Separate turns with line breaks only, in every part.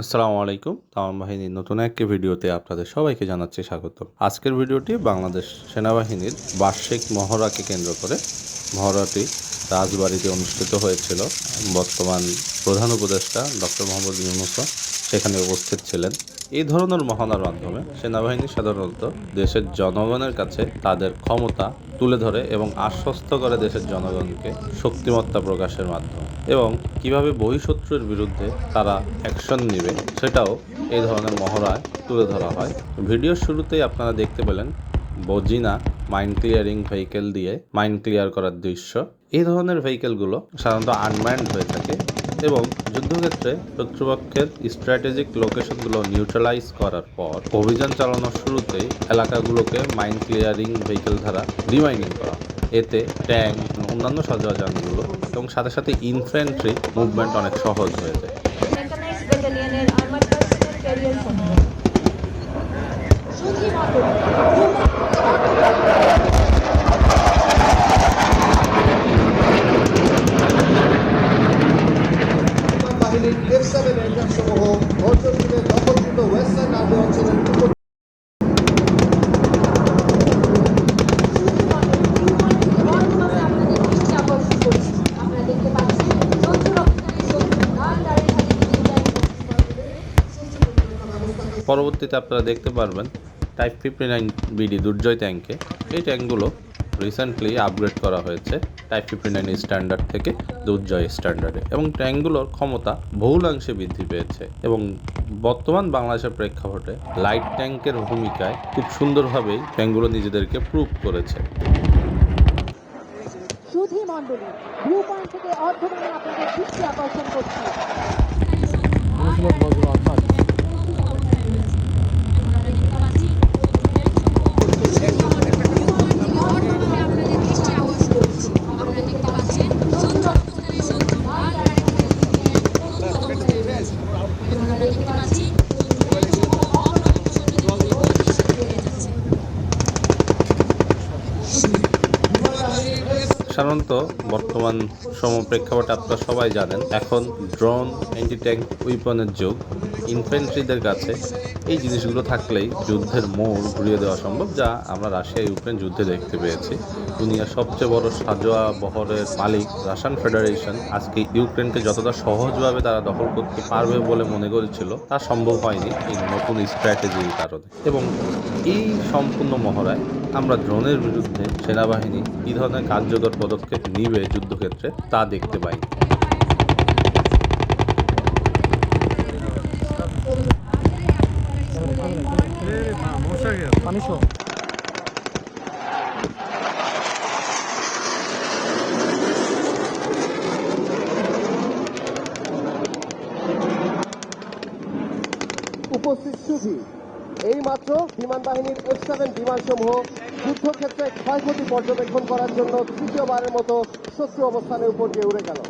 আসসালামু আলাইকুম, তামাম বাহিনীর নতুন একটি ভিডিওতে আপনাদের সবাইকে জানাচ্ছি স্বাগত। আজকের ভিডিওটি বাংলাদেশ সেনাবাহিনীর বার্ষিক মহড়াকে কেন্দ্র করে। মহড়াটি রাজবাড়িতে অনুষ্ঠিত হয়েছিল। বর্তমান প্রধান উপদেষ্টা ডক্টর মোহাম্মদ ইউনুসা সেখানে উপস্থিত ছিলেন। এই ধরনের মহড়ার মাধ্যমে সেনাবাহিনী সাধারণত দেশের জনগণের কাছে তাদের ক্ষমতা তুলে ধরে এবং আশ্বস্ত করে দেশের জনগণকে শক্তিমত্তা প্রকাশের মাধ্যমে এবং কীভাবে বহিঃশত্রুর বিরুদ্ধে তারা অ্যাকশন নেবে সেটাও এই ধরনের মহড়ায় তুলে ধরা হয়। ভিডিওর শুরুতেই আপনারা দেখতে পেলেন বজিনা মাইন্ড ক্লিয়ারিং ভেহিকেল দিয়ে মাইন্ড ক্লিয়ার করার দৃশ্য। এই ধরনের ভেহিকেলগুলো সাধারণত আনম্যান্ড হয়ে থাকে। এবং যুদ্ধক্ষেত্রে শত্রুপক্ষের স্ট্র্যাটেজিক লোকেশনগুলো নিউট্রালাইজ করার পর অভিযান চালানোর শুরুতেই এলাকাগুলোকে মাইন্ড ক্লিয়ারিং ভেহিকেল দ্বারা ডিমাইনিং করা। এতে ট্যাঙ্ক অন্যান্য সরঞ্জামগুলো এবং সাথে সাথে ইনফ্যান্ট্রি মুভমেন্ট অনেক সহজ হয়ে যায়
মেকানাইজ ব্যাটালিয়নের আর্মার পার্সোনাল ক্যারিয়ার সমূহ
বাহিনীর এফ সেভেন এয়ারক্রাফট সমূহ অর্জনপুরে দখলকৃত ওয়েস্টার্ন আর্মি অঞ্চলের উপর
বর্তমানে আপনাদের দৃষ্টি আকর্ষণ করছি আপনারা দেখতে পাচ্ছেন শত্রু রক্ষণকারী শত্রু লাল গাড়ির সাথে
পরবর্তীতে আপনারা দেখতে পারবেন type fifty nine BD Durjoy ট্যাঙ্কে এই ট্যাঙ্কগুলো রিসেন্টলি আপগ্রেড করা হয়েছে টাইপ ফিফটি নাইন স্ট্যান্ডার্ড থেকে দুর্জয় স্ট্যান্ডার্ডে এবং ট্যাঙ্কগুলোর ক্ষমতা বহুলাংশে বৃদ্ধি পেয়েছে। এবং বর্তমান বাংলাদেশের প্রেক্ষাপটে লাইট ট্যাঙ্কের ভূমিকায় খুব সুন্দরভাবেই ট্যাঙ্কগুলো নিজেদেরকে প্রুভ করেছে।
সুধী মণ্ডলী ভিউ পয়েন্ট থেকে আপনাদের দৃষ্টি আকর্ষণ করছি।
সাধারণত বর্তমান সম প্রেক্ষাপটে আপনারা সবাই জানেন, এখন ড্রোন অ্যান্টি ট্যাঙ্ক উইপনের যুগ ইনফেন্ট্রিদের কাছে এই জিনিসগুলো থাকলেই যুদ্ধের মোড় ঘুরিয়ে দেওয়া সম্ভব, যা আমরা রাশিয়া, ইউক্রেন যুদ্ধে দেখতে পেয়েছি। দুনিয়ার সবচেয়ে বড় সাজোয়া বহরের মালিক রাশিয়ান ফেডারেশন আজকে ইউক্রেনকে যতটা সহজভাবে তারা দখল করতে পারবে বলে মনে করেছিল, তা সম্ভব হয়নি এই নতুন স্ট্র্যাটেজির কারণে। এবং এই সম্পূর্ণ মহড়ায় আমরা ড্রোনের বিরুদ্ধে সেনাবাহিনী কী ধরনের কার্যকর পদক্ষেপ নিবে যুদ্ধক্ষেত্রে, তা দেখতে পাই।
উপস্থিত সুধী এই মাত্র বিমান বাহিনীর এফ সেভেন বিমান সমূহ যুদ্ধক্ষেত্রে ক্ষয়ক্ষতি পর্যবেক্ষণ করার জন্য তৃতীয়বারের মতো শত্রু অবস্থানের উপর দিয়ে উড়ে গেল।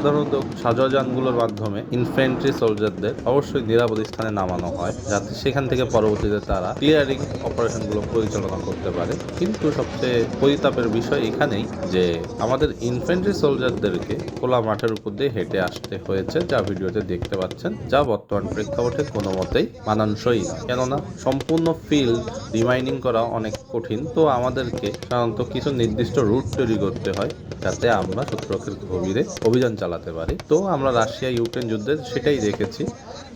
সাধারণত সাজোয়ানগুলোর মাধ্যমে ইনফ্যান্ট্রি সোলজারদের অবশ্যই নিরাপদ স্থানে নামানো হয়, যাতে সেখান থেকে পরবর্তীতে তারা ক্লিয়ারিং অপারেশনগুলো পরিচালনা করতে পারে। কিন্তু সবচেয়ে পরিতাপের বিষয় এখানেই যে আমাদের ইনফ্যান্ট্রি সোলজারদেরকে খোলা মাঠের উপর দিয়ে হেঁটে আসতে হয়েছে, যা ভিডিওতে দেখতে পাচ্ছেন, যা বর্তমান প্রেক্ষাপটে কোনো মতেই মানানসই নয় কেননা সম্পূর্ণ ফিল্ড রিমাইনিং করা অনেক কঠিন, তো আমাদেরকে সাধারণত কিছু নির্দিষ্ট রুট তৈরি করতে হয়, যাতে আমরা শত্রুপক্ষের গভীরে অভিযান চালাতে পারি। তো আমরা রাশিয়া, ইউক্রেন যুদ্ধে সেটাই দেখেছি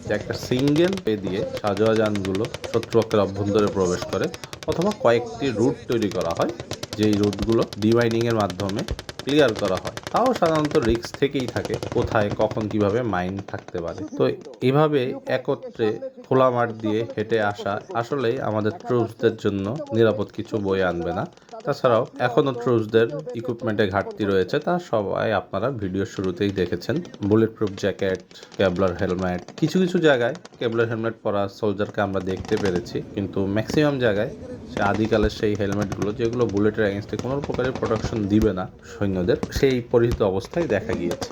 যে একটা সিঙ্গেল পে দিয়ে সাজোয়া যানগুলো শত্রুপক্ষের অভ্যন্তরে প্রবেশ করে অথবা কয়েকটি রুট তৈরি করা হয়, যেই রুটগুলো ডিভাইনিংয়ের মাধ্যমে ক্লিয়ার করা হয়। তাও সাধারণত রিস্ক থেকেই থাকে কোথায়, কখন, কীভাবে মাইন্ড থাকতে পারে। তো এভাবে একত্রে খোলা মাঠ দিয়ে হেঁটে আসা আসলে আমাদের ট্রুপসদের জন্য নিরাপদ কিছু বই আনবে না। তাছাড়াও এখনও ট্রুপসদের ইকুইপমেন্টে ঘাটতি রয়েছে, তা সবাই আপনারা ভিডিও শুরুতেই দেখেছেন। বুলেট প্রুফ জ্যাকেট কেবলার হেলমেট কিছু কিছু জায়গায় কেবলার হেলমেট পরা সোলজারকে আমরা দেখতে পেরেছি, কিন্তু ম্যাক্সিমাম জায়গায় সে আদিকালের সেই হেলমেটগুলো যেগুলো বুলেটের এগেনস্টে কোনো প্রকারের প্রোটেকশন দিবে না সৈন্যদের, সেই পরিহিত অবস্থায় দেখা গিয়েছে।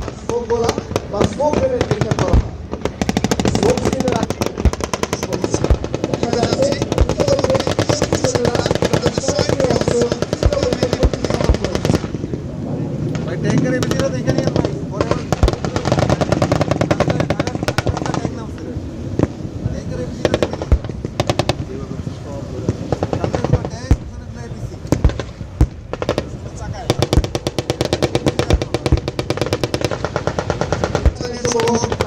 Lord.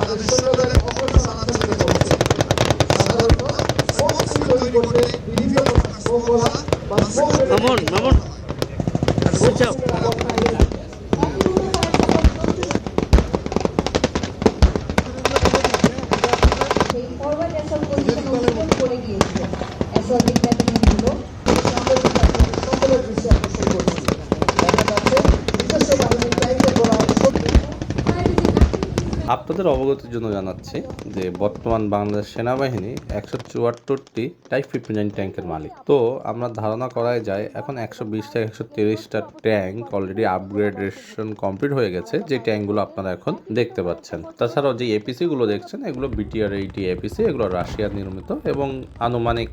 আপনাদের অবগতির জন্য জানাচ্ছি যে বর্তমান বাংলাদেশ সেনাবাহিনী একশো চুয়াত্তরটি টাইপ ফিফটি নাইন ট্যাঙ্কের মালিক। তো আমরা ধারণা করাই যায় এখন একশো বিশ থেকে একশো তিরিশটা ট্যাঙ্ক অলরেডি আপগ্রেডেশন কমপ্লিট হয়ে গেছে, যে ট্যাঙ্কগুলো আপনারা এখন দেখতে পাচ্ছেন। তাছাড়াও যে এপিসি গুলো দেখছেন, এগুলো বিটিআর এইটি এপিসি এগুলো রাশিয়ার নির্মিত এবং আনুমানিক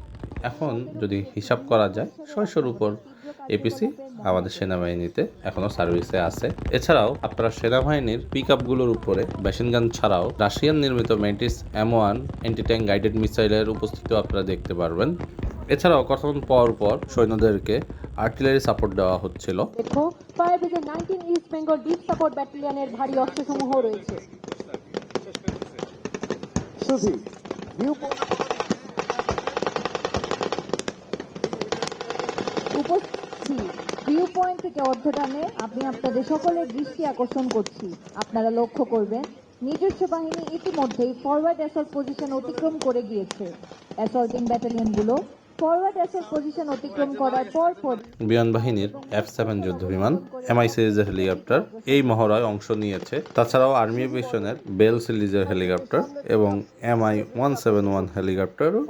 এখন যদি হিসাব করা যায়, ছয়শোর উপর এপিসি আমাদের সেনাবাহিনীতে এখনও সার্ভিসে আছে। এছাড়াও আপনারা সেনাবাহিনীর পিক আপগুলোর উপরে মেশিন গান ছাড়াও রাশিয়ান নির্মিত Metis M one anti tank guided মিসাইলের উপস্থিতিও আপনারা দেখতে পারবেন। এছাড়াও কতক্ষণ পর পর সৈন্যদেরকে আর্টিলারি সাপোর্ট দেওয়া হচ্ছিল।
দেখো fire brigade nineteen East Bengal deep support ব্যাটালিয়নের ভারী অস্ত্রসমূহ রয়েছে।
সুধি
উপস্থিত ভিউ পয়েন্ট থেকে অর্ধটানে আমি আপনাদের সকলের দৃষ্টি আকর্ষণ করছি। আপনারা লক্ষ্য করবেন, নিজস্ব বাহিনী ইতিমধ্যেই ফরওয়ার্ড অ্যাসল্ট পজিশন অতিক্রম করে গিয়েছে। অ্যাসল্টিং ব্যাটালিয়নগুলো ফরওয়ার্ড অ্যাসল্ট পজিশন অতিক্রম করার পর পর
বিমান বাহিনীর এফ সেভেন যুদ্ধ বিমান এমআই সিরিজের হেলিকপ্টার এই মহড়ায় অংশ নিয়েছে। তাছাড়াও আর্মি এভিয়েশনের বেল সিরিজের হেলিকপ্টার এবং এমআই ওয়ান সেভেন ওয়ান হেলিকপ্টারও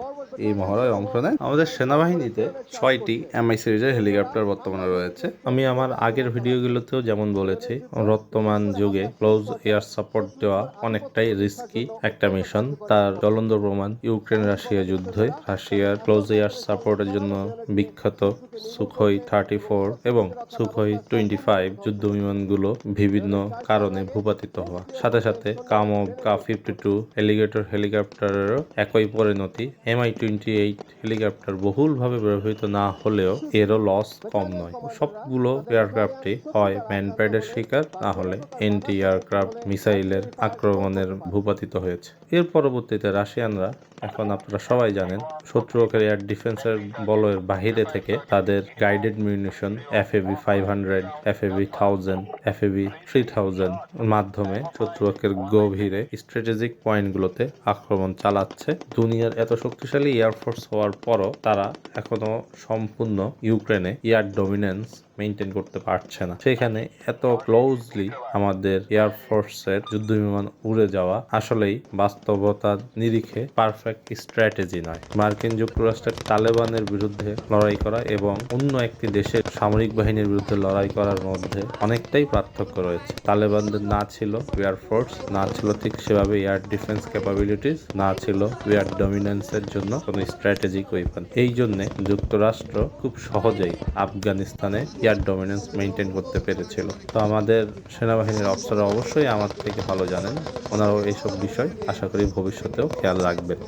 এই মহড়ায় অংশ নেয়। আমাদের সেনাবাহিনীতে ছয়টি এমআই সিরিজের হেলিকপ্টার বর্তমানে রয়েছে। আমি আমার আগের ভিডিওগুলোতেও যেমন বলেছি বর্তমান যুগে ক্লোজ এয়ার সাপোর্ট দেওয়া অনেকটাই রিস্কি একটা মিশন তার জ্বলন্ত প্রমাণ ইউক্রেন রাশিয়া যুদ্ধে। রাশিয়ার ক্লোজ এয়ার সাপোর্টের জন্য বিখ্যাত সুখই থার্টি ফোর এবং সুখই টোয়েন্টি ফাইভ যুদ্ধ বিমানগুলো বিভিন্ন কারণে ভূপাতিত হওয়া। সাথে সাথে কামব কা ফিফটি টু এলিগেটর হেলিকপ্টারেরও একই পরিণতি এমআই টোয়েন্টি এইট হেলিকপ্টার বহুলভাবে ব্যবহৃত না হলেও এরও লস কম নয়। সবগুলো এয়ারক্রাফটই হয় ম্যানপ্যাডের শিকার, না হলে এন্টি এয়ারক্রাফট মিসাইলের আক্রমণের ভূপাতিত হয়েছে। এর পরবর্তীতে রাশিয়ানরা, এখন আপনারা সবাই জানেন শত্রুকের এয়ার ডিফেন্সের বলয়ের বাহিরে থেকে তাদের guided munition F AB five hundred F AB thousand F AB three thousand মাধ্যমে শত্রুকের গভীরে স্ট্র্যাটেজিক পয়েন্টগুলোতে আক্রমণ চালাচ্ছে। দুনিয়ার এত শক্তিশালী এয়ারফোর্স হওয়ার পরও তারা এখনও সম্পূর্ণ ইউক্রেনে এয়ার ডমিনেন্স মেনটেন করতে পারছে না। সেখানে এত ক্লোজলি আমাদের এয়ারফোর্সের যুদ্ধ বিমান উড়ে যাওয়া আসলেই বাস্তবতার নিরিখে পারফেক্ট স্ট্র্যাটেজি নয়। মার্কিন যুক্তরাষ্ট্রের তালেবানের বিরুদ্ধে লড়াই করা এবং অন্য একটি দেশের সামরিক বাহিনীর বিরুদ্ধে লড়াই করার মধ্যে অনেকটাই পার্থক্য রয়েছে। তালেবানদের না ছিল এয়ারফোর্স না ছিল ঠিক সেভাবে এয়ার ডিফেন্স ক্যাপাবিলিটিস না ছিল এয়ার ডমিনেন্সের জন্য কোনো স্ট্র্যাটেজিক ওয়েপন এই জন্যে যুক্তরাষ্ট্র খুব সহজেই আফগানিস্তানে এয়ার ডমিনেন্স মেনটেন করতে পেরেছিল। তো আমাদের সেনাবাহিনীর অফিসাররা অবশ্যই আমার থেকে ভালো জানেন। ওনারাও এইসব বিষয় আশা করি ভবিষ্যতেও খেয়াল রাখবেন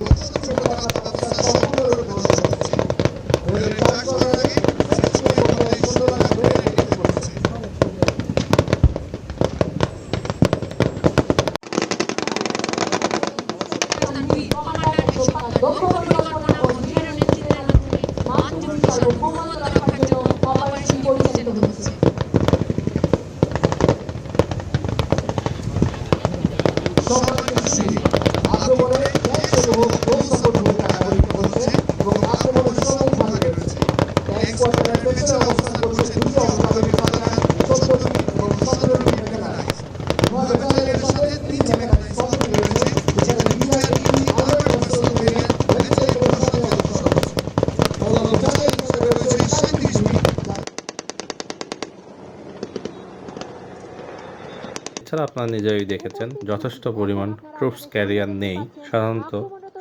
আক্রমণে সমূহ ক্লোজ সাপোর্ট ভূমিকা ব্যবহৃত হচ্ছে এবং আক্রমণের সম্মুখভাগে রয়েছে ট্যাঙ্ক কোয়ার্টারের পেছনে অবস্থান করছে দুটি অগ্রগামী পাল্টা চোদ্দটি এবং সতেরোটি মেকানাইজ নয় ব্যাটালিয়নের সাথে তিন মেকানাইজ কমপ্লিট রয়েছে যেখানে ভিআইপি আলোর অস্ত্র তৈরি ভেতরে এবং সাথে অবস্থান করছে অন্যান্য জাতীয় হিসেবে রয়েছে সাঁত্রিশটি
এছাড়া আপনারা নিজেই দেখেছেন যথেষ্ট পরিমাণ ট্রুপস ক্যারিয়ার নেই সাধারণত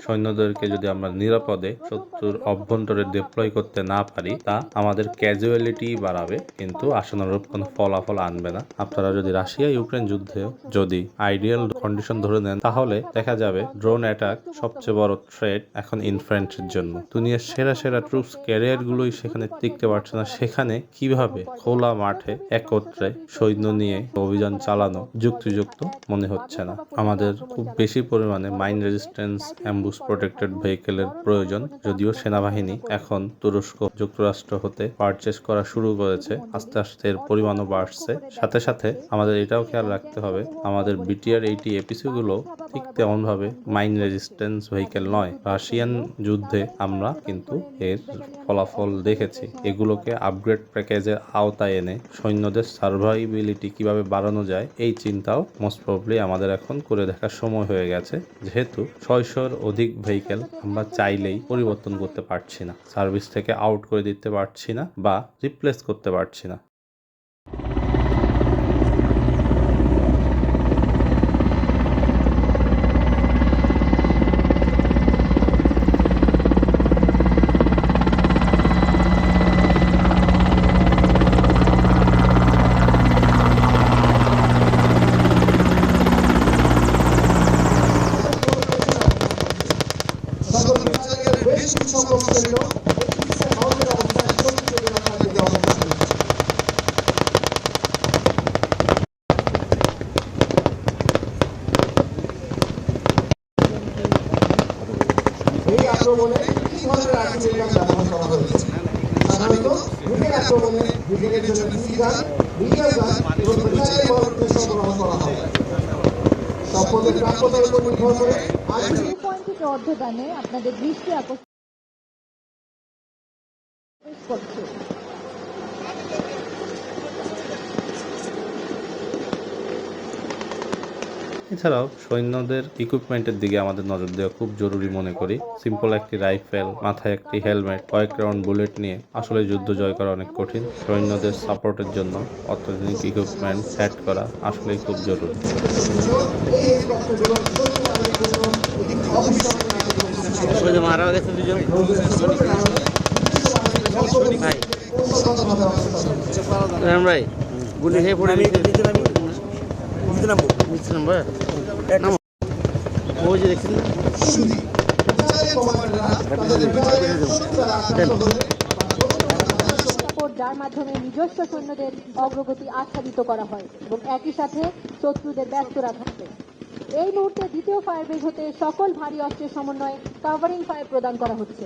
সৈন্যদেরকে যদি আমরা নিরাপদে শত্রুর অভ্যন্তরে ডিপ্লয় করতে না পারি, তা আমাদের ক্যাজুয়ালিটি বাড়াবে, কিন্তু আশানুরূপ কোনো ফলাফল আনবে না। আপনারা যদি রাশিয়া ইউক্রেন যুদ্ধে যদি আইডিয়াল কন্ডিশন ধরে নেন, তাহলে দেখা যাবে ড্রোন অ্যাটাক সবচেয়ে বড় থ্রেট এখন ইনফ্রেন্টের জন্য। দুনিয়ার সেরা সেরা ট্রুপস ক্যারিয়ার গুলোই সেখানে টিকতে পারছে না। সেখানে কীভাবে খোলা মাঠে একত্রে সৈন্য নিয়ে অভিযান চালানো যুক্তিযুক্ত মনে হচ্ছে না। আমাদের খুব বেশি পরিমাণে মাইন রেজিস্ট্যান্স অ্যাম্বুস প্রোটেক্টেড ভেহিকেলের প্রয়োজন, যদিও সেনাবাহিনী এখন তুরস্ক যুক্তরাষ্ট্র হতে পারচেস করা শুরু করেছে। আস্তে আস্তে এর পরিমাণও বাড়ছে। সাথে সাথে আমাদের এটাও খেয়াল রাখতে হবে, আমাদের বিটিআর এইটি এপিসি গুলো ঠিক তেমনভাবে মাইন রেজিস্ট্যান্স ভেহিকেল নয়। রাশিয়ান যুদ্ধে আমরা কিন্তু এর ফলাফল দেখেছি। এগুলোকে আপগ্রেড প্যাকেজের আওতায় এনে সৈন্যদের সার্ভাইবিলিটি কীভাবে বাড়ানো যায়, এই চিন্তাও মোস্ট প্রবলি আমাদের এখন করে দেখার সময় হয়ে গেছে। যেহেতু ছয়শোর অধিক ভেহিকেল আমরা চাইলেই পরিবর্তন করতে পারছি না। সার্ভিস থেকে আউট করে দিতে পারছি না বা রিপ্লেস করতে পারছি না
সকল বিভাগের বেশ কিছু সংখ্যক সৈন্য একত্রিশে হাউসের অবস্থায় সুরক্ষিত নিরাপত্তা দেওয়া হচ্ছে এই আক্রমণে তিন ধরনের আর্টিলারি ব্যবহার করা হয়েছে। সাধারণত ব্রিগেড আক্রমণে ব্রিগেডের জন্য ডিসি গান মিডিয়াম গান এবং মিসাইল বহরকে সরবরাহ করা হয়। সম্পদের প্রাপ্যতার উপর নির্ভর করে আর্টিলারি
ভিউ পয়েন্ট আপনাদের দৃষ্টি আকর্ষণ করছে।
এছাড়াও সৈন্যদের ইকুইপমেন্টের দিকে আমাদের নজর দেওয়া খুব জরুরি মনে করি। সিম্পল একটি রাইফেল মাথায় একটি হেলমেট কয়েক রাউন্ড বুলেট নিয়ে আসলে যুদ্ধ জয় করা অনেক কঠিন। সৈন্যদের সাপোর্টের জন্য অত্যাধুনিক ইকুইপমেন্ট সেট করা আসলেই খুব জরুরি।
ভাই, গুলি খেয়ে পড়ে নিচে নিচে নামবো নামো। ওই যে দেখছেন
যার মাধ্যমে নিজস্ব সৈন্যদের অগ্রগতি আচ্ছাদিত করা হয় এবং একই সাথে শত্রুদের ব্যস্ত রাখা হয়। এই মুহূর্তে দ্বিতীয় ফায়ার বেজ হতে সকল ভারী অস্ত্রের সমন্বয়ে কাভারিং ফায়ার প্রদান করা হচ্ছে।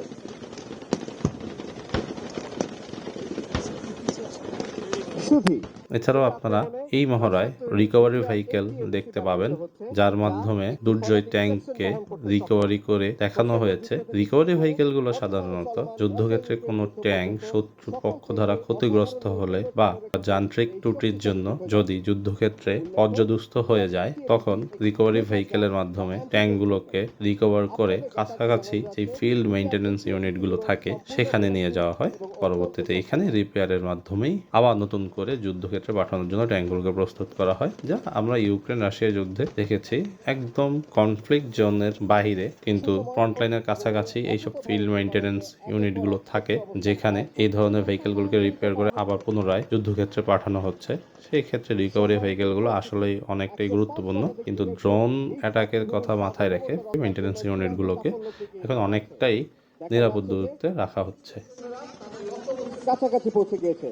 এছাড়াও আপনারা এই মহড়ায় রিকভারি ভেহিকেল দেখতে পাবেন, যার মাধ্যমে দুর্জয় ট্যাঙ্ককে রিকভারি করে দেখানো হয়েছে। রিকভারি ভেহিকেলগুলো সাধারণত যুদ্ধক্ষেত্রে কোনো ট্যাঙ্ক শত্রু পক্ষ দ্বারা ক্ষতিগ্রস্ত হলে বা যান্ত্রিক ত্রুটির জন্য যদি যুদ্ধক্ষেত্রে পর্যদুস্ত হয়ে যায়, তখন রিকভারি ভেহিকেলের মাধ্যমে ট্যাঙ্কগুলোকে রিকভার করে কাছাকাছি যে ফিল্ড মেইনটেনেন্স ইউনিটগুলো থাকে, সেখানে নিয়ে যাওয়া হয়। পরবর্তীতে এখানে রিপেয়ারের মাধ্যমেই আবার নতুন করে যুদ্ধক্ষেত্রে পাঠানোর জন্য ট্যাঙ্কগুলোকে প্রস্তুত করা হয়। যা আমরা ইউক্রেন রাশিয়া যুদ্ধে দেখেছি। একদম কনফ্লিক্ট জোনের বাহিরে কিন্তু ফ্রন্টলাইনের কাছাকাছি এইসব ফিল্ড মেইনটেনেন্স ইউনিটগুলো থাকে, যেখানে এই ধরনের ভেহিকেলগুলোকে রিপেয়ার করে আবার পুনরায় যুদ্ধক্ষেত্রে পাঠানো হচ্ছে। সেই ক্ষেত্রে রিকভারি ভেহিকেলগুলো আসলেই অনেকটাই গুরুত্বপূর্ণ। কিন্তু ড্রোন অ্যাটাকের কথা মাথায় রেখে মেইনটেনেন্স ইউনিটগুলোকে এখন অনেকটাই নিরাপদ দূরত্বে রাখা হচ্ছে।
কাছাকাছি পৌঁছে গিয়েছে।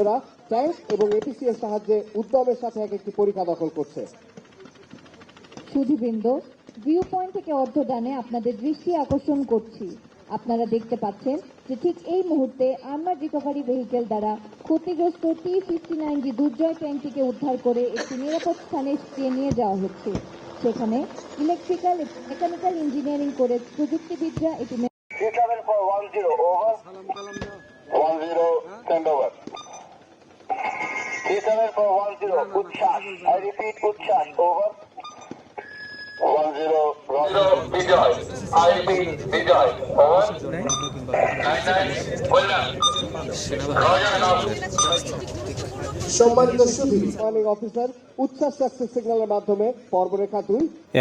এরা ট্যাঙ্ক এবং এপিসি এর সাহায্যে উদ্যমের সাথে এক একটি পরীক্ষা দখল করছে।
সুধীবৃন্দ ভিউ পয়েন্ট থেকে অর্ধদানে আপনাদের দৃষ্টি আকর্ষণ করছি। আপনারা দেখতে পাচ্ছেন যে ঠিক এই মুহূর্তে আর্মার রিকভারি ভেহিকেল দ্বারা ক্ষতিগ্রস্ত টি ফিফটি নাইন জি দুর্জয় ট্যাঙ্কটিকে উদ্ধার করে একটি নিরাপদ স্থানে নিয়ে যাওয়া হচ্ছে। সেখানে ইলেকট্রিক্যাল মেকানিক্যাল ইঞ্জিনিয়ারিং করে প্রযুক্তিবিদ্যা এটি
Seven 3710, Utshash. I repeat, Utshash. Over. 10, Vijay. I repeat, Vijay. Over. 99, Welcome. Roger,
now.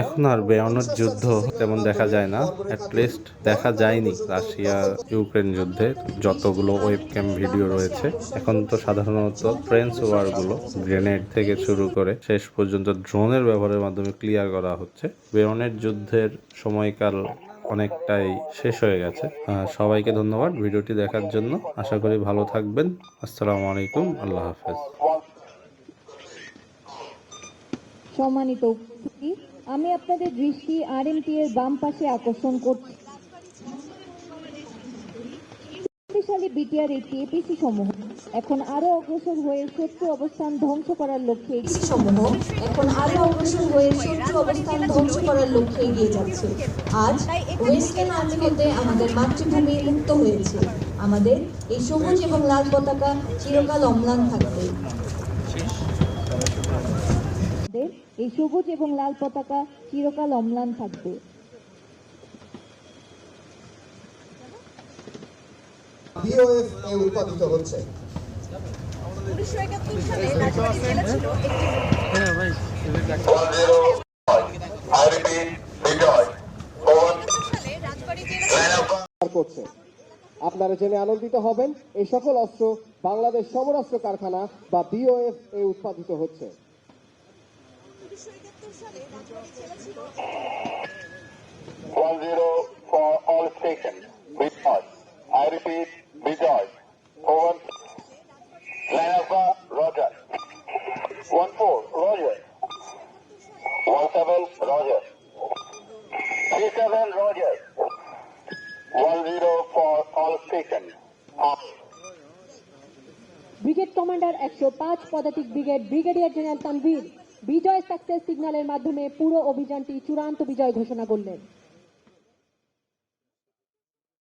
এখন আর বেয়নের যুদ্ধ তেমন দেখা যায় না। অ্যাটলিস্ট দেখা যায়নি রাশিয়া ইউক্রেন যুদ্ধে যতগুলো ওয়েব ক্যাম ভিডিও রয়েছে। এখন তো সাধারণত ফ্রেঞ্চ ওয়ারগুলো গ্রেনেড থেকে শুরু করে শেষ পর্যন্ত ড্রোনের ব্যবহারের মাধ্যমে ক্লিয়ার করা হচ্ছে। বেয়নের যুদ্ধের সময়কাল অনেকটাই শেষ হয়ে গেছে। সবাইকে ধন্যবাদ ভিডিওটি দেখার জন্য। আশা করি ভালো থাকবেন। আসসালামু আলাইকুম। আল্লাহ হাফেজ।
সম্মানিত
আমি আপনাদের দৃষ্টি আরএমটি এর বাম পাশে আকর্ষণ করছি। শক্তিশালী বিটিআর এপিসি সমূহ এখন আরও অগ্রসর হয়ে শত্রু অবস্থান ধ্বংস করার লক্ষ্যে
সমূহ এখন আরও অগ্রসর হয়ে শত্রু অবস্থান ধ্বংস করার লক্ষ্যে এগিয়ে যাচ্ছে। আজ ওয়েস্টার্ন আর্মি হতে আমাদের মাতৃভূমি মুক্ত হয়েছে। আমাদের এই সবুজ এবং লাল পতাকা চিরকাল অম্লান থাকবে।
এই সবুজ এবং লাল পতাকা চিরকাল অম্লান থাকবে।
বিওএফ এ উৎপাদিত হচ্ছে
করছে আপনারা জেনে আনন্দিত হবেন এই সকল অস্ত্র বাংলাদেশ সমরাস্ত্র কারখানা বা বিওএফ এ উৎপাদিত হচ্ছে
One zero for all stations. Bijoy. I repeat, Bijoy. Over. Line Alpha, Roger. One four, Roger. One seven, Roger. Three seven, Roger. One zero for all stations. Off.
Brigade commander একশো পাঁচ পদাতিক brigade brigadier general Tanvir বিজয় success সিগন্যালের মাধ্যমে পুরো অভিযানটি চূড়ান্ত বিজয় ঘোষণা করলেন